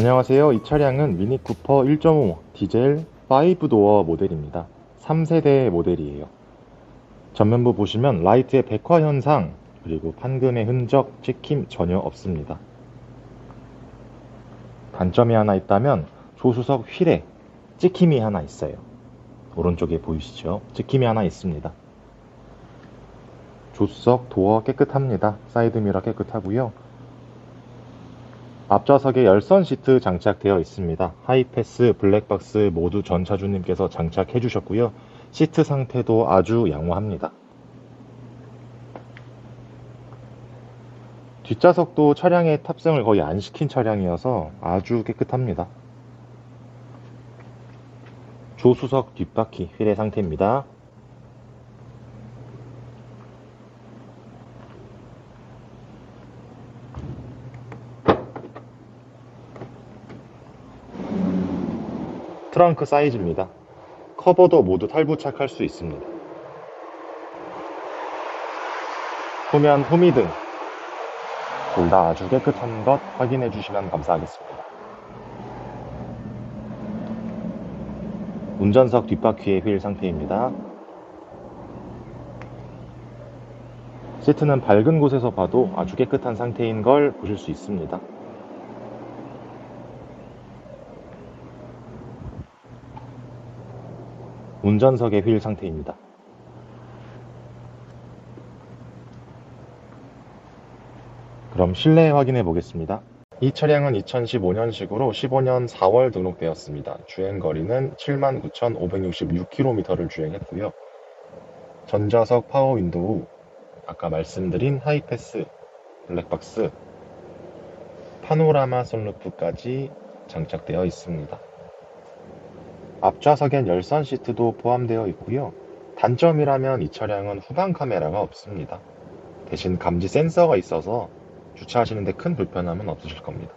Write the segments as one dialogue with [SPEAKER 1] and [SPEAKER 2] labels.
[SPEAKER 1] 안녕하세요. 이 차량은 미니 쿠퍼 1.5 디젤 5도어 모델입니다. 3세대 모델이에요. 전면부 보시면 라이트의 백화 현상 그리고 판금의 흔적, 찍힘 전혀 없습니다. 단점이 하나 있다면 조수석 휠에 찍힘이 하나 있어요. 오른쪽에 보이시죠? 찍힘이 하나 있습니다. 조수석 도어 깨끗합니다. 사이드미러 깨끗하고요. 앞좌석에 열선 시트 장착되어 있습니다. 하이패스, 블랙박스 모두 전 차주님께서 장착해 주셨고요. 시트 상태도 아주 양호합니다. 뒷좌석도 차량에 탑승을 거의 안 시킨 차량이어서 아주 깨끗합니다. 조수석 뒷바퀴 휠의 상태입니다. 트렁크 사이즈입니다. 커버도 모두 탈부착할 수 있습니다. 후면 후미등 둘 다 아주 깨끗한 것 확인해 주시면 감사하겠습니다. 운전석 뒷바퀴의 휠 상태입니다. 시트는 밝은 곳에서 봐도 아주 깨끗한 상태인 걸 보실 수 있습니다. 운전석의 휠 상태입니다. 그럼 실내 확인해 보겠습니다. 이 차량은 2015년식으로 15년 4월 등록되었습니다. 주행거리는 79,566km를 주행했고요. 전좌석 파워 윈도우, 아까 말씀드린 하이패스, 블랙박스, 파노라마 선루프까지 장착되어 있습니다. 앞좌석엔 열선 시트도 포함되어 있고요. 단점이라면 이 차량은 후방 카메라가 없습니다. 대신 감지 센서가 있어서 주차하시는데 큰 불편함은 없으실 겁니다.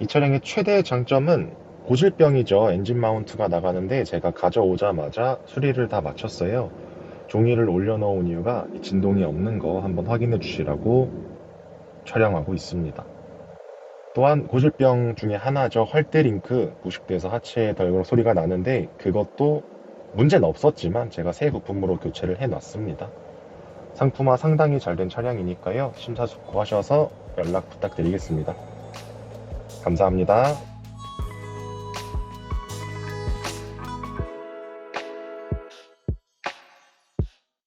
[SPEAKER 1] 이 차량의 최대 장점은 고질병이죠. 엔진 마운트가 나가는데 제가 가져오자마자 수리를 다 마쳤어요. 종이를 올려놓은 이유가 이 진동이 없는 거 한번 확인해 주시라고 촬영하고 있습니다. 또한 고질병 중에 하나죠. 헐대링크 부식돼서 하체에 덜그럭 소리가 나는데 그것도 문제는 없었지만 제가 새 부품으로 교체를 해놨습니다. 상품화 상당히 잘 된 차량이니까요. 심사숙고하셔서 연락 부탁드리겠습니다. 감사합니다.